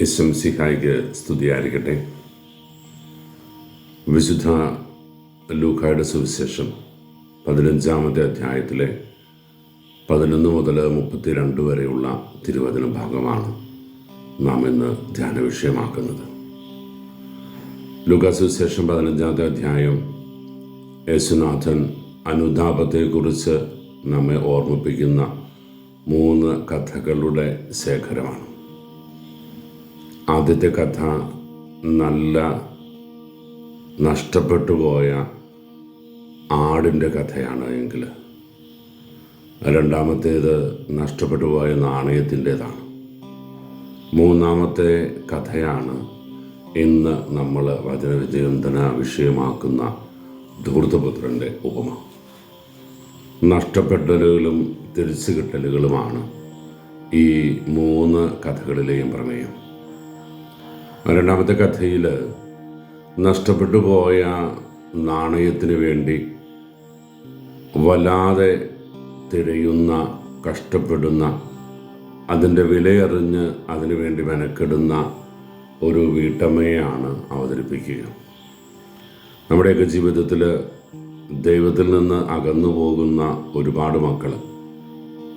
SM സിഹായിക്ക് സ്തുതിയായിരിക്കട്ടെ. വിശുദ്ധ ലൂക്കായുടെ സുവിശേഷം പതിനഞ്ചാമത്തെ അധ്യായത്തിലെ പതിനൊന്ന് മുതൽ മുപ്പത്തിരണ്ട് വരെയുള്ള തിരുവചന ഭാഗമാണ് നാം ഇന്ന് ധ്യാന വിഷയമാക്കുന്നത്. ലൂക്കാ സുവിശേഷം പതിനഞ്ചാമത്തെ അധ്യായം യേശുനാഥൻ അനുതാപത്തെക്കുറിച്ച് നമ്മെ ഓർമ്മിപ്പിക്കുന്ന മൂന്ന് കഥകളുടെ ശേഖരമാണ്. ആദ്യത്തെ കഥ നല്ല നഷ്ടപ്പെട്ടു പോയ ആടിന്റെ കഥയാണ് എങ്കിൽ രണ്ടാമത്തേത് നഷ്ടപ്പെട്ടു പോയ നാണയത്തിന്റേതാണ്. മൂന്നാമത്തെ കഥയാണ് ഇന്ന് നമ്മൾ വചനവിചിന്തന വിഷയമാക്കുന്ന ധൂർത്തപുത്രന്റെ ഉപമ. നഷ്ടപ്പെട്ടലുകളും തിരിച്ചു കിട്ടലുകളുമാണ് ഈ മൂന്ന് കഥകളിലെയും പ്രമേയം. രണ്ടാമത്തെ കഥയിൽ നഷ്ടപ്പെട്ടു പോയ നാണയത്തിന് വേണ്ടി വല്ലാതെ തിരയുന്ന കഷ്ടപ്പെടുന്ന അതിന്റെ വിലയറിഞ്ഞ് അതിനു വേണ്ടി മെനക്കെടുന്ന ഒരു വീട്ടമ്മയാണ് അവതരിപ്പിക്കുക. നമ്മുടെയൊക്കെ ജീവിതത്തിൽ ദൈവത്തിൽ നിന്ന് അകന്നു പോകുന്ന ഒരുപാട് മക്കൾ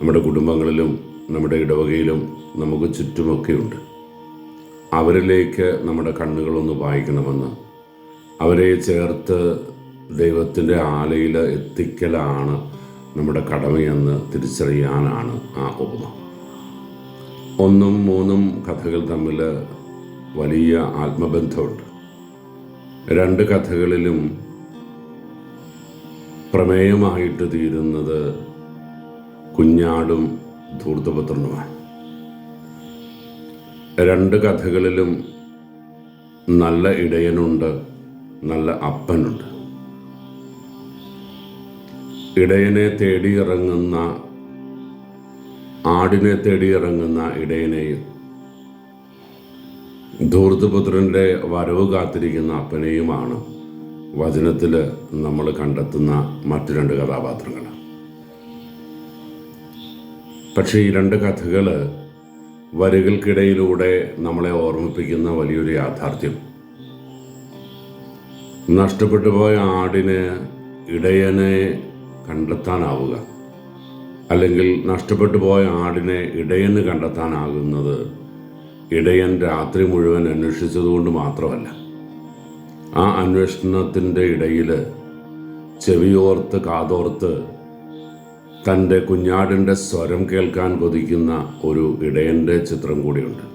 നമ്മുടെ കുടുംബങ്ങളിലും നമ്മുടെ ഇടവകയിലും നമുക്ക് ചുറ്റുമൊക്കെയുണ്ട് അവരിലേക്ക് നമ്മുടെ കണ്ണുകളൊന്ന് വായിക്കണമെന്ന്. അവരെ ചേർത്ത് ദൈവത്തിന്റെ ആലയിൽ എത്തിക്കലാണ് നമ്മുടെ കടമയെന്ന് തിരിച്ചറിയാനാണ് ആ ഉപമ. ഒന്നും മൂന്നും കഥകൾ തമ്മിൽ വലിയ ആത്മബന്ധമുണ്ട്. രണ്ട് കഥകളിലും പ്രമേയമായിട്ട് തീരുന്നത് കുഞ്ഞാടും ധൂർത്തപുത്രനുമാണ്. രണ്ട് കഥകളിലും നല്ല ഇടയനുണ്ട് നല്ല അപ്പനുണ്ട്. ഇടയനെ തേടി ഇറങ്ങുന്ന ആടിനെ തേടിയിറങ്ങുന്ന ഇടയനെയും ധൂർത്തുപുത്രന്റെ വരവ് കാത്തിരിക്കുന്ന അപ്പനെയുമാണ് വചനത്തിൽ നമ്മൾ കണ്ടെത്തുന്ന മറ്റു രണ്ട് കഥാപാത്രങ്ങൾ പക്ഷേ ഈ രണ്ട് കഥകൾ വരികൾക്കിടയിലൂടെ നമ്മളെ ഓർമ്മിപ്പിക്കുന്ന വലിയൊരു യാഥാർത്ഥ്യം. നഷ്ടപ്പെട്ടു പോയ ആടിന് ഇടയനെ കണ്ടെത്താനാവുക. അല്ലെങ്കിൽ നഷ്ടപ്പെട്ടു പോയ ആടിനെ ഇടയന് കണ്ടെത്താനാകുന്നത് ഇടയൻ രാത്രി മുഴുവൻ അന്വേഷിച്ചതുകൊണ്ട് മാത്രമല്ല. ആ അന്വേഷണത്തിന്റെ ഇടയിൽ ചെവിയോർത്ത് കാതോർത്ത് തന്റെ കുഞ്ഞാടിന്റെ സ്വരം കേൾക്കാൻ കൊതിക്കുന്ന ഒരു ഇടയന്റെ ചിത്രം കൂടിയുണ്ട്.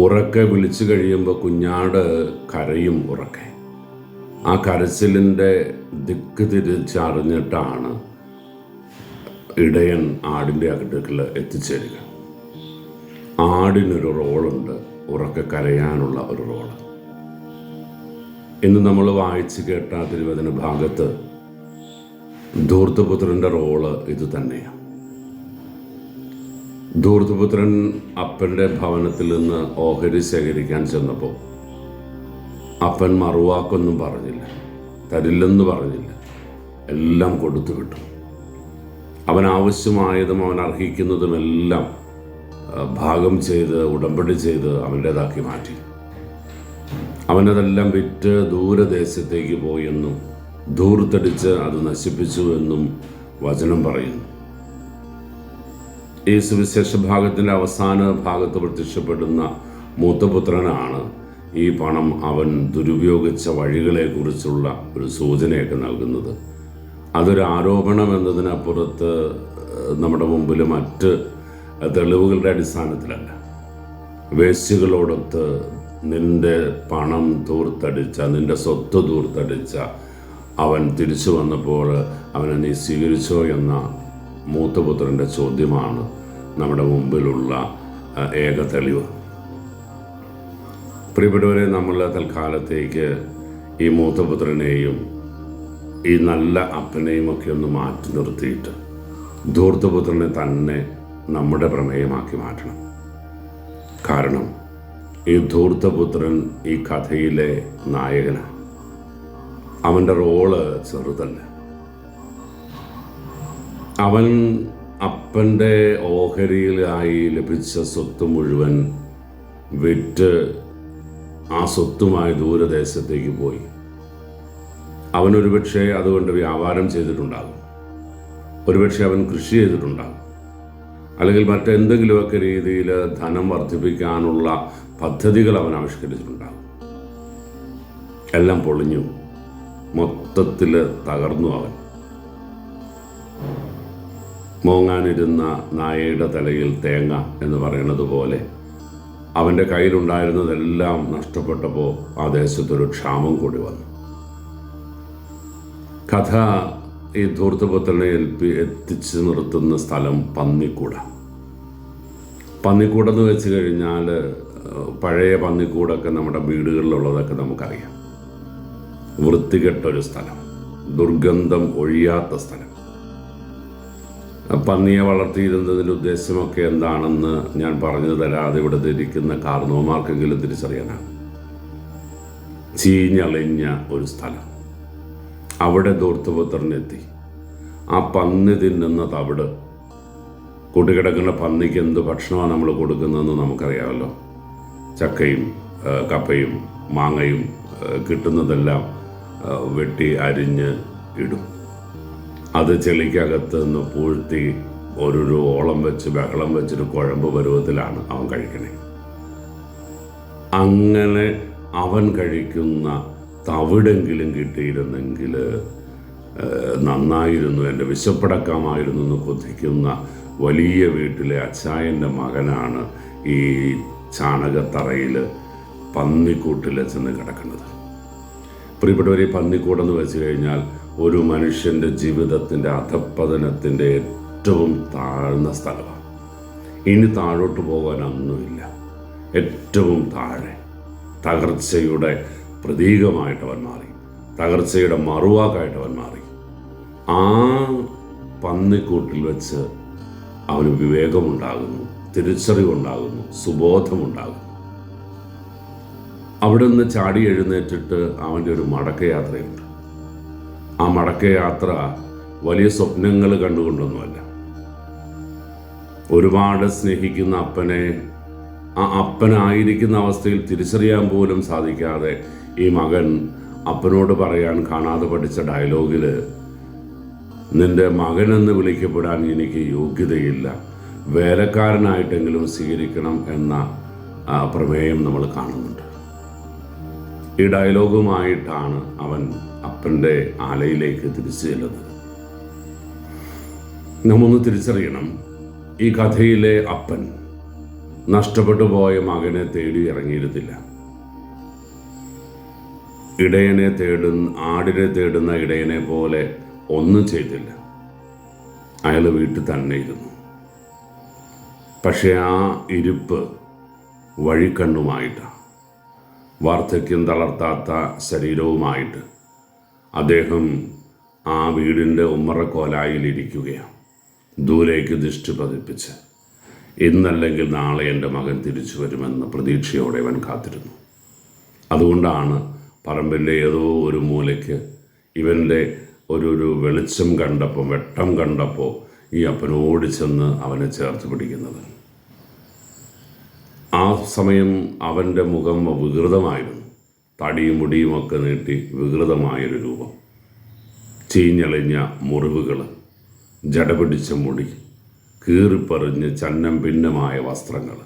ഉറക്കെ വിളിച്ചു കഴിയുമ്പോൾ കുഞ്ഞാട് കരയും ഉറക്കെ. ആ കരച്ചിലിന്റെ ദിക്ക് തിരിച്ചറിഞ്ഞിട്ടാണ് ഇടയൻ ആടിന്റെ അടുക്കൽ എത്തിച്ചേരുക. ആടിനൊരു റോളുണ്ട് ഉറക്കെ കരയാനുള്ള ഒരു റോൾ. ഇന്ന് നമ്മൾ വായിച്ചു കേട്ട തിരുവചന ഭാഗത്ത് ധൂർത്തപുത്രന്റെ റോൾ ഇത് തന്നെയാണ് ധൂർത്തപുത്രൻ അപ്പന്റെ ഭവനത്തിൽ നിന്ന് ഓഹരി ശേഖരിക്കാൻ ചെന്നപ്പോൾ അപ്പൻ മറുവാക്കൊന്നും പറഞ്ഞില്ല തരില്ലെന്ന് പറഞ്ഞില്ല. എല്ലാം കൊടുത്തു വിട്ടു. അവൻ ആവശ്യമായതും അവൻ അർഹിക്കുന്നതും എല്ലാം ഭാഗം ചെയ്ത് ഉടമ്പടി ചെയ്ത് അവന്റേതാക്കി മാറ്റി. അവനതെല്ലാം വിറ്റ് ദൂരദേശത്തേക്ക് പോയെന്നും ധൂർത്തടിച്ച് അത് നശിപ്പിച്ചു എന്നും വചനം പറയുന്നു. ഈ സുവിശേഷ ഭാഗത്തിന്റെ അവസാന ഭാഗത്ത് പ്രത്യക്ഷപ്പെടുന്ന മൂത്തപുത്രനാണ് ഈ പണം അവൻ ദുരുപയോഗിച്ച വഴികളെക്കുറിച്ചുള്ള ഒരു സൂചനയൊക്കെ നൽകുന്നത്. അതൊരു ആരോപണം എന്നതിനപ്പുറത്ത് നമ്മുടെ മുമ്പിൽ മറ്റ് തെളിവുകളുടെ അടിസ്ഥാനത്തിലല്ല. വേശ്യകളോടൊത്ത് നിന്റെ പണം തൂർത്തടിച്ച നിന്റെ സ്വത്ത് തൂർത്തടിച്ച അവൻ തിരിച്ചു വന്നപ്പോൾ അവനെ നീ സ്വീകരിച്ചോ എന്ന മൂത്തപുത്രന്റെ ചോദ്യമാണ് നമ്മുടെ മുമ്പിലുള്ള ഏക തെളിവ്. പ്രിയപ്പെട്ടവരെ നമ്മൾ തൽക്കാലത്തേക്ക് ഈ മൂത്തപുത്രനെയും ഈ നല്ല അപ്പനെയും ഒക്കെ ഒന്ന് മാറ്റി നിർത്തിയിട്ട് ധൂർത്തപുത്രനെ തന്നെ നമ്മുടെ പ്രമേയമാക്കി മാറ്റണം. കാരണം ഈ ധൂർത്തപുത്രൻ ഈ കഥയിലെ നായകനാണ്. അവന്റെ റോൾ ചെറുതല്ല. അവൻ അപ്പന്റെ ഓഹരിയിലായി ലഭിച്ച സ്വത്ത് മുഴുവൻ വിറ്റ് ആ സ്വത്തുമായി ദൂരദേശത്തേക്ക് പോയി. അവനൊരു പക്ഷേ അതുകൊണ്ട് വ്യാപാരം ചെയ്തിട്ടുണ്ടാകും. ഒരുപക്ഷെ അവൻ കൃഷി ചെയ്തിട്ടുണ്ടാകും. അല്ലെങ്കിൽ മറ്റെന്തെങ്കിലുമൊക്കെ രീതിയിൽ ധനം വർദ്ധിപ്പിക്കാനുള്ള പദ്ധതികൾ അവൻ ആവിഷ്കരിച്ചിട്ടുണ്ടാകും. എല്ലാം പൊളിഞ്ഞു. മൊത്തത്തിൽ തകർന്നു അവൻ. മോങ്ങാനിരുന്ന നായയുടെ തലയിൽ തേങ്ങ എന്ന് പറയുന്നത് പോലെ അവന്റെ കയ്യിലുണ്ടായിരുന്നതെല്ലാം നഷ്ടപ്പെട്ടപ്പോൾ ആ ദേശത്തൊരു ക്ഷാമം കൂടി വന്നു. കഥ ഈ ധൂർത്തപുത്രനെ ഏൽപ്പി എത്തിച്ചു നിർത്തുന്ന സ്ഥലം പന്നിക്കൂട. പന്നിക്കൂടെന്ന് വെച്ച് കഴിഞ്ഞാൽ പഴയ പന്നിക്കൂടൊക്കെ നമ്മുടെ വീടുകളിലുള്ളതൊക്കെ നമുക്കറിയാം. വൃത്തികെട്ടൊരു സ്ഥലം. ദുർഗന്ധം ഒഴിയാത്ത സ്ഥലം. പന്നിയെ വളർത്തിയിരുന്നതിന്റെ ഉദ്ദേശമൊക്കെ എന്താണെന്ന് ഞാൻ പറഞ്ഞു തരാതെ ഇവിടെ ഇരിക്കുന്ന കാർണവന്മാർക്കെങ്കിലും തിരിച്ചറിയാനാണ്. ചീഞ്ഞളിഞ്ഞ ഒരു സ്ഥലം. അവിടെ ദൂർത്തുപുത്രനെത്തി ആ പന്നി തിന്നുന്ന തവിട്. കൂട്ടിക്കിടക്കുന്ന പന്നിക്ക് എന്ത് ഭക്ഷണമാണ് നമ്മൾ കൊടുക്കുന്നതെന്ന് നമുക്കറിയാമല്ലോ. ചക്കയും കപ്പയും മാങ്ങയും കിട്ടുന്നതെല്ലാം വെട്ടി അരിഞ്ഞ് ഇടും. അത് ചെളിക്കകത്ത് നിന്ന് പൂഴ്ത്തി ഒരു ഓളം വെച്ച് ബഹളം വെച്ചൊരു കുഴമ്പ് പരുവത്തിലാണ് അവൻ കഴിക്കണേ. അങ്ങനെ അവൻ കഴിക്കുന്ന തവിടെങ്കിലും കിട്ടിയിരുന്നെങ്കിൽ നന്നായിരുന്നു എന്റെ വിശപ്പടക്കമായിരുന്നു എന്ന് കൊതിക്കുന്ന വലിയ വീട്ടിലെ അച്ചായന്റെ മകനാണ് ഈ ചാണകത്തറയിൽ പന്നിക്കൂട്ടിൽ ചെന്ന് കിടക്കുന്നത്. പ്രിയപ്പെട്ടവർ ഈ പന്നിക്കൂടെന്ന് വെച്ച് കഴിഞ്ഞാൽ ഒരു മനുഷ്യന്റെ ജീവിതത്തിന്റെ അധപ്പതനത്തിന്റെ ഏറ്റവും താഴ്ന്ന സ്ഥലമാണ്. ഇനി താഴോട്ട് പോകാനൊന്നുമില്ല. ഏറ്റവും താഴെ തകർച്ചയുടെ പ്രതീകമായിട്ട് അവൻ മാറി. തകർച്ചയുടെ മറുവാക്കായിട്ട് അവൻ മാറി. ആ പന്നിക്കൂട്ടിൽ വെച്ച് അവന് വിവേകമുണ്ടാകുന്നു തിരിച്ചറിവുണ്ടാകുന്നു സുബോധമുണ്ടാകുന്നു. അവിടെ നിന്ന് ചാടി എഴുന്നേറ്റിട്ട് അവന്റെ ഒരു മടക്കയാത്രയുണ്ട്. ആ മടക്കയാത്ര വലിയ സ്വപ്നങ്ങൾ കണ്ടുകൊണ്ടൊന്നുമല്ല. ഒരുപാട് സ്നേഹിക്കുന്ന അപ്പനെ ആ അപ്പനായിരിക്കുന്ന അവസ്ഥയിൽ തിരിച്ചറിയാൻ പോലും സാധിക്കാതെ ഈ മകൻ അപ്പനോട് പറയാൻ കാണാതെ പഠിച്ച ഡയലോഗിൽ നിന്റെ മകനെന്ന് വിളിക്കപ്പെടാൻ എനിക്ക് യോഗ്യതയില്ല. വേലക്കാരനായിട്ടെങ്കിലും സ്വീകരിക്കണം എന്ന പ്രമേയം നമ്മൾ കാണുന്നുണ്ട്. ഈ ഡയലോഗുമായിട്ടാണ് അവൻ അപ്പന്റെ ആലയിലേക്ക് തിരിച്ചു ചെല്ലുന്നത്. നമ്മൊന്ന് തിരിച്ചറിയണം ഈ കഥയിലെ അപ്പൻ നഷ്ടപ്പെട്ടു പോയ മകനെ തേടി ഇറങ്ങിയിരുന്നില്ല. ഇടയനെ തേടുന്ന ആടിനെ തേടുന്ന ഇടയനെ പോലെ ഒന്നും ചെയ്തില്ല. അയാൾ വീട്ടിൽ തന്നെ ഇരുന്നു. പക്ഷെ ആ ഇരിപ്പ് വഴിക്കണ്ണുമായിട്ടാണ്. വാർദ്ധക്യം തളർത്താത്ത ശരീരവുമായിട്ട് അദ്ദേഹം ആ വീടിന്റെ ഉമ്മറക്കോലായിലിരിക്കുകയാണ് ദൂരേക്ക് ദൃഷ്ടി പതിപ്പിച്ച് ഇന്നല്ലെങ്കിൽ നാളെ എന്റെ മകൻ തിരിച്ചു വരുമെന്ന പ്രതീക്ഷയോടെ ഇവൻ കാത്തിരുന്നു. അതുകൊണ്ടാണ് പറമ്പിന്റെ ഏതോ ഒരു മൂലയ്ക്ക് ഇവന്റെ ഒരു ഒരു വെളിച്ചം കണ്ടപ്പോൾ വെട്ടം കണ്ടപ്പോൾ ഈ അപ്പനോട് ചെന്ന് അവനെ ചേർത്ത് പിടിക്കുന്നത്. ആ സമയം അവന്റെ മുഖം വികൃതമായിരുന്നു. തടിയും മുടിയും ഒക്കെ നീട്ടി വികൃതമായൊരു രൂപം. ചീഞ്ഞളിഞ്ഞ മുറിവുകൾ ജടപിടിച്ച മുടി കീറിപ്പറിഞ്ഞ് ചന്നം ഭിന്നമായ വസ്ത്രങ്ങൾ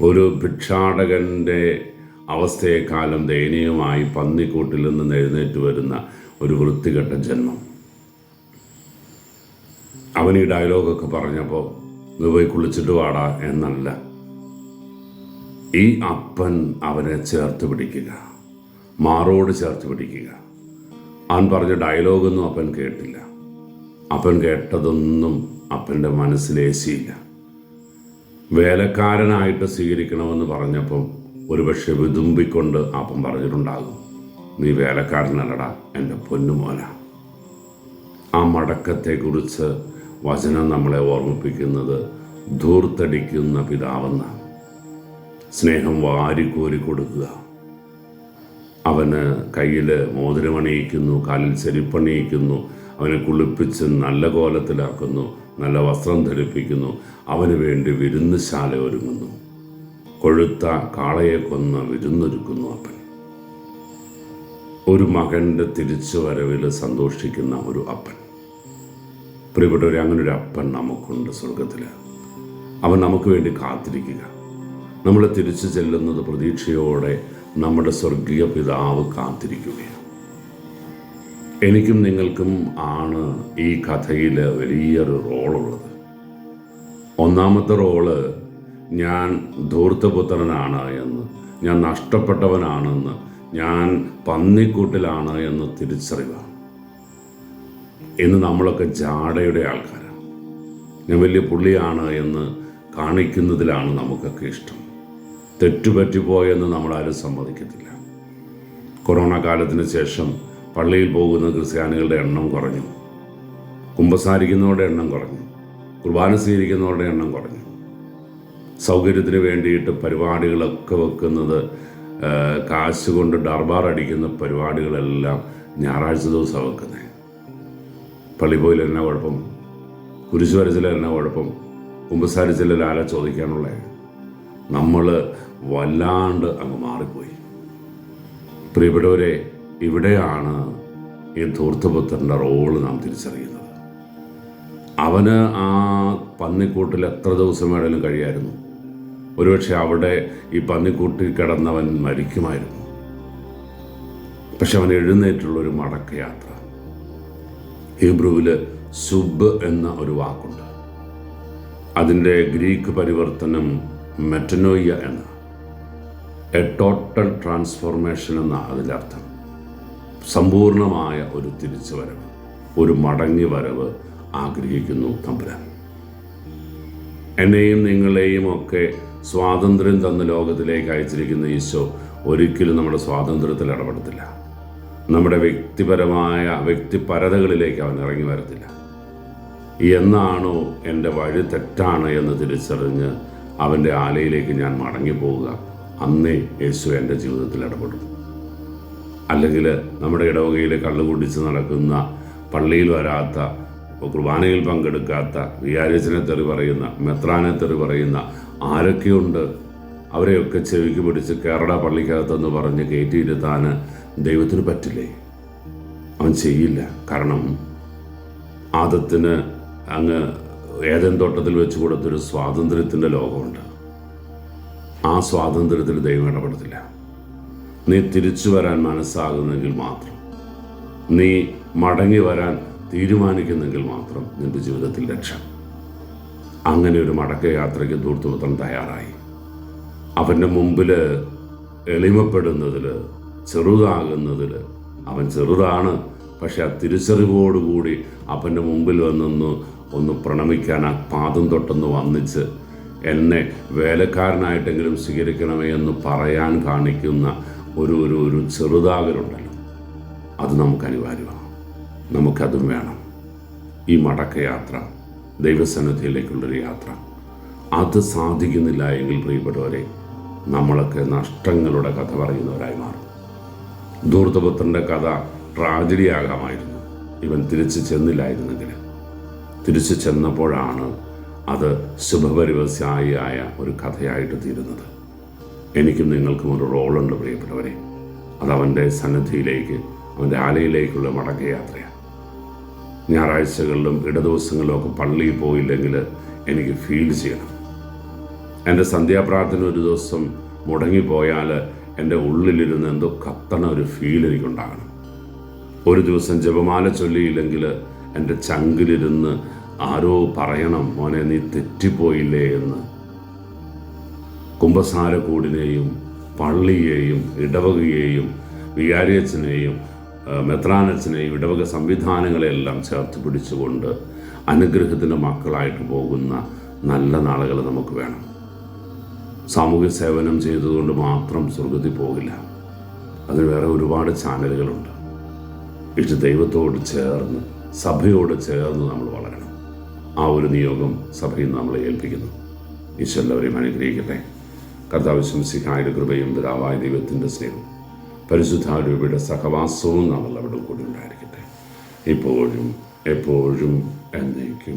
ഒരു ഭിക്ഷാടകന്റെ അവസ്ഥയെക്കാലം ദയനീയമായി പന്നിക്കൂട്ടിൽ നിന്ന് എഴുന്നേറ്റ് വരുന്ന ഒരു വൃത്തികെട്ട ജന്മം. അവൻ ഈ ഡയലോഗൊക്കെ പറഞ്ഞപ്പോൾ ഇത് പോയി കുളിച്ചിട്ട് വാടാ എന്നല്ല. ഈ അപ്പൻ അവനെ ചേർത്ത് പിടിക്കുക. മാറോട് ചേർത്ത് പിടിക്കുക. അവൻ പറഞ്ഞ ഡയലോഗൊന്നും അപ്പൻ കേട്ടില്ല. അപ്പൻ കേട്ടതൊന്നും അപ്പന്റെ മനസ്സിലേശിയില്ല. വേലക്കാരനായിട്ട് സ്വീകരിക്കണമെന്ന് പറഞ്ഞപ്പം ഒരുപക്ഷെ വിതുമ്പിക്കൊണ്ട് അപ്പൻ പറഞ്ഞിട്ടുണ്ടാകും നീ വേലക്കാരനല്ലടാ എന്റെ പൊന്നുമോന. ആ മടക്കത്തെക്കുറിച്ച് വചനം നമ്മളെ ഓർമ്മിപ്പിക്കുന്നത് ധൂർത്തടിക്കുന്ന പിതാവെന്നാണ്. സ്നേഹം വാരിക്കോരി കൊടുക്കുക. അവന് കയ്യിൽ മോതിരമണിയിക്കുന്നു കാലിൽ ചെരുപ്പണിയിക്കുന്നു അവനെ കുളിപ്പിച്ച് നല്ല കോലത്തിലാക്കുന്നു നല്ല വസ്ത്രം ധരിപ്പിക്കുന്നു അവന് വേണ്ടി വിരുന്നുശാല ഒരുങ്ങുന്നു. കൊഴുത്ത കാളയെ കൊന്ന് വിരുന്നൊരുക്കുന്നു അപ്പൻ ഒരു മകന്റെ തിരിച്ചു വരവിൽ സന്തോഷിക്കുന്ന ഒരു അപ്പൻ. പ്രിയപ്പെട്ടവരെ അങ്ങനെ ഒരു അപ്പൻ നമുക്കുണ്ട് സ്വർഗത്തിൽ അവൻ നമുക്ക് വേണ്ടി കാത്തിരിക്കുക. നമ്മൾ തിരിച്ചു ചെല്ലുന്നത് പ്രതീക്ഷയോടെ നമ്മുടെ സ്വർഗീയ പിതാവ് കാത്തിരിക്കുകയാണ്. എനിക്കും നിങ്ങൾക്കും ആണ് ഈ കഥയിൽ വലിയൊരു റോളുള്ളത്. ഒന്നാമത്തെ റോൾ ഞാൻ ധൂർത്തപുത്രനാണ് എന്ന് ഞാൻ നഷ്ടപ്പെട്ടവനാണെന്ന് ഞാൻ പന്നിക്കൂട്ടിലാണ് എന്ന് തിരിച്ചറിവാണ്. ഇന്ന് നമ്മളൊക്കെ ജാടയുടെ ആൾക്കാരാണ്. ഞാൻ വലിയ പുള്ളിയാണ് എന്ന് കാണിക്കുന്നതിലാണ് നമുക്കൊക്കെ ഇഷ്ടം. തെറ്റുപറ്റിപ്പോയെന്ന് നമ്മളാരും സമ്മതിക്കത്തില്ല. കൊറോണ കാലത്തിന് ശേഷം പള്ളിയിൽ പോകുന്ന ക്രിസ്ത്യാനികളുടെ എണ്ണം കുറഞ്ഞു. കുമ്പസാരിക്കുന്നവരുടെ എണ്ണം കുറഞ്ഞു. കുർബാന സ്വീകരിക്കുന്നവരുടെ എണ്ണം കുറഞ്ഞു. സൗകര്യത്തിന് വേണ്ടിയിട്ട് പരിപാടികളൊക്കെ വെക്കുന്നത് കാശ് കൊണ്ട് ഡർബാർ അടിക്കുന്ന പരിപാടികളെല്ലാം ഞായറാഴ്ച ദിവസം വെക്കുന്നത് പള്ളി പോയിൽ എന്നാ കുഴപ്പം? കുരിശ് വരച്ചിൽ എന്നാ കുഴപ്പം? കുമ്പസാരിച്ചില്ല ആരാ ചോദിക്കാനുള്ളത് നമ്മൾ വല്ലാണ്ട് അങ്ങ് മാറിപ്പോയി. പ്രിയപ്പെട്ടവരെ ഇവിടെയാണ് ഈ ധൂർത്തപുത്രന്റെ റോൾ നാം തിരിച്ചറിയുന്നത്. അവന് ആ പന്നിക്കൂട്ടിൽ എത്ര ദിവസം വേണേലും കഴിയായിരുന്നു. ഒരുപക്ഷെ അവിടെ ഈ പന്നിക്കൂട്ടിൽ കിടന്നവൻ മരിക്കുമായിരുന്നു. പക്ഷെ അവൻ എഴുന്നേറ്റുള്ളൊരു മടക്കയാത്ര. ഹീബ്രുവിൽ സുബ് എന്ന ഒരു വാക്കുണ്ട്. അതിന്റെ ഗ്രീക്ക് പരിവർത്തനം മെറ്റനോയ്യ എന്ന് എ ടോട്ടൽ ട്രാൻസ്ഫോർമേഷൻ എന്ന അതിലർത്ഥം. സമ്പൂർണമായ ഒരു തിരിച്ചു വരവ് ഒരു മടങ്ങി വരവ് ആഗ്രഹിക്കുന്നു തമ്പുരാൻ. എന്നെയും നിങ്ങളെയും ഒക്കെ സ്വാതന്ത്ര്യം തന്ന ലോകത്തിലേക്ക് അയച്ചിരിക്കുന്ന ഈശോ ഒരിക്കലും നമ്മുടെ സ്വാതന്ത്ര്യത്തിൽ ഇടപെടത്തില്ല. നമ്മുടെ വ്യക്തിപരമായ വ്യക്തിപരതകളിലേക്ക് അവൻ ഇറങ്ങി വരത്തില്ല. എന്നാണോ എന്റെ വഴി തെറ്റാണ് എന്ന് തിരിച്ചറിഞ്ഞ് അവന്റെ ആലയിലേക്ക് ഞാൻ മടങ്ങിപ്പോവുക. അന്നേ യേശു എന്റെ ജീവിതത്തിൽ ഇടപെടും. അല്ലെങ്കിൽ നമ്മുടെ ഇടവകയിൽ കള്ളു കുടിച്ച് നടക്കുന്ന പള്ളിയിൽ വരാത്ത കുർബാനയിൽ പങ്കെടുക്കാത്ത വിയാരേച്ചനെ തെറി പറയുന്ന മെത്രാനെ തെറി പറയുന്ന ആരൊക്കെയുണ്ട്? അവരെയൊക്കെ ചെവിക്ക് പിടിച്ച് കേരള പള്ളിക്കകത്തെന്ന് പറഞ്ഞ് കയറ്റിയിരുത്താൻ ദൈവത്തിന് പറ്റില്ലേ? അവൻ ചെയ്യില്ല. കാരണം ആദത്തിന് അങ്ങ് ഏതൻ തോട്ടത്തിൽ വെച്ച് കൊടുത്തൊരു സ്വാതന്ത്ര്യത്തിന്റെ ലോകമുണ്ട്. ആ സ്വാതന്ത്ര്യത്തിൽ ദൈവം ഇടപെടത്തില്ല. നീ തിരിച്ചു വരാൻ മനസ്സാകുന്നെങ്കിൽ മാത്രം നീ മടങ്ങി വരാൻ തീരുമാനിക്കുന്നെങ്കിൽ മാത്രം നിന്റെ ജീവിതത്തിൽ രക്ഷ. അങ്ങനെ ഒരു മടക്ക യാത്രയ്ക്ക് ദൂർത്തുപുത്രൻ തയ്യാറായി. അവന്റെ മുമ്പിൽ എളിമപ്പെടുന്നതിൽ ചെറുതാകുന്നതിൽ അവൻ ചെറുതാണ് പക്ഷെ ആ തിരിച്ചറിവോടുകൂടി അവന്റെ മുമ്പിൽ വന്നൊന്ന് ഒന്ന് പ്രണമിക്കാൻ ആ പാദം തൊട്ടൊന്ന് വന്നിച്ച് എന്നെ വേലക്കാരനായിട്ടെങ്കിലും സ്വീകരിക്കണമേ എന്ന് പറയാൻ കാണിക്കുന്ന ഒരു ഒരു ഒരു ചെറുതാകലുണ്ടല്ലോ. അത് നമുക്ക് അനിവാര്യമാണ്. നമുക്കതും വേണം. ഈ മടക്കയാത്ര ദൈവസന്നിധിയിലേക്കുള്ളൊരു യാത്ര അത് സാധിക്കുന്നില്ല എങ്കിൽ പ്രിയപ്പെട്ടവരെ നമ്മളൊക്കെ നഷ്ടങ്ങളുടെ കഥ പറയുന്നവരായി മാറും. ദൂർത്തപുത്രന്റെ കഥ ട്രാജഡി ആകാമായിരുന്നു ഇവൻ തിരിച്ചു ചെന്നില്ലായിരുന്നെങ്കിൽ തിരിച്ചു ചെന്നപ്പോഴാണ് അത് ശുഭപരിവസായിയായ ഒരു കഥയായിട്ട് തീരുന്നത്. എനിക്കും നിങ്ങൾക്കും ഒരു റോളുണ്ട് പ്രിയപ്പെട്ടവരെ. അത് അവന്റെ സന്നിധിയിലേക്ക് അവന്റെ ആലയിലേക്കുള്ള മടക്കയാത്രയാണ്. ഞായറാഴ്ചകളിലും ഇടദിവസങ്ങളിലും ഒക്കെ പള്ളിയിൽ പോയില്ലെങ്കിൽ എനിക്ക് ഫീൽ ചെയ്യണം. എന്റെ സന്ധ്യാപ്രാർത്ഥന ഒരു ദിവസം മുടങ്ങിപ്പോയാൽ എന്റെ ഉള്ളിലിരുന്ന് എന്തോ കത്തണ ഒരു ഫീൽ എനിക്കുണ്ടാകണം. ഒരു ദിവസം ജപമാല ചൊല്ലിയില്ലെങ്കിൽ എന്റെ ചങ്കിലിരുന്ന് ആരോ പറയണം മോനെ നീ തെറ്റിപ്പോയില്ലേ എന്ന്. കുംഭസാരക്കൂടിനെയും പള്ളിയെയും ഇടവകയെയും വികാരിയച്ഛനെയും മെത്രാനച്ചനെയും ഇടവക സംവിധാനങ്ങളെല്ലാം ചേർത്ത് പിടിച്ചുകൊണ്ട് അനുഗ്രഹത്തിന്റെ മക്കളായിട്ട് പോകുന്ന നല്ല നാളുകൾ നമുക്ക് വേണം. സാമൂഹ്യ സേവനം ചെയ്തതുകൊണ്ട് മാത്രം സ്വർഗത്തിൽ പോകില്ല. അതിന് വേറെ ഒരുപാട് ചാനലുകളുണ്ട്. ഇത് ദൈവത്തോട് ചേർന്ന് സഭയോട് ചേർന്ന് നമ്മൾ വളരണം. ആ ഒരു നിയോഗം സഭയിൽ നമ്മളെ ഏൽപ്പിക്കുന്നു. ഈശോ എല്ലാവരെയും അനുഗ്രഹിക്കട്ടെ. കർത്താവ് ശംസിഹായുടെ കൃപയും പിതാവായ ദൈവത്തിന്റെ സ്നേഹവും പരിശുദ്ധാരൂപയുടെ സഹവാസവും നമ്മളവിടെ കൂടി ഉണ്ടായിരിക്കട്ടെ. ഇപ്പോഴും എപ്പോഴും എന്നേക്കും.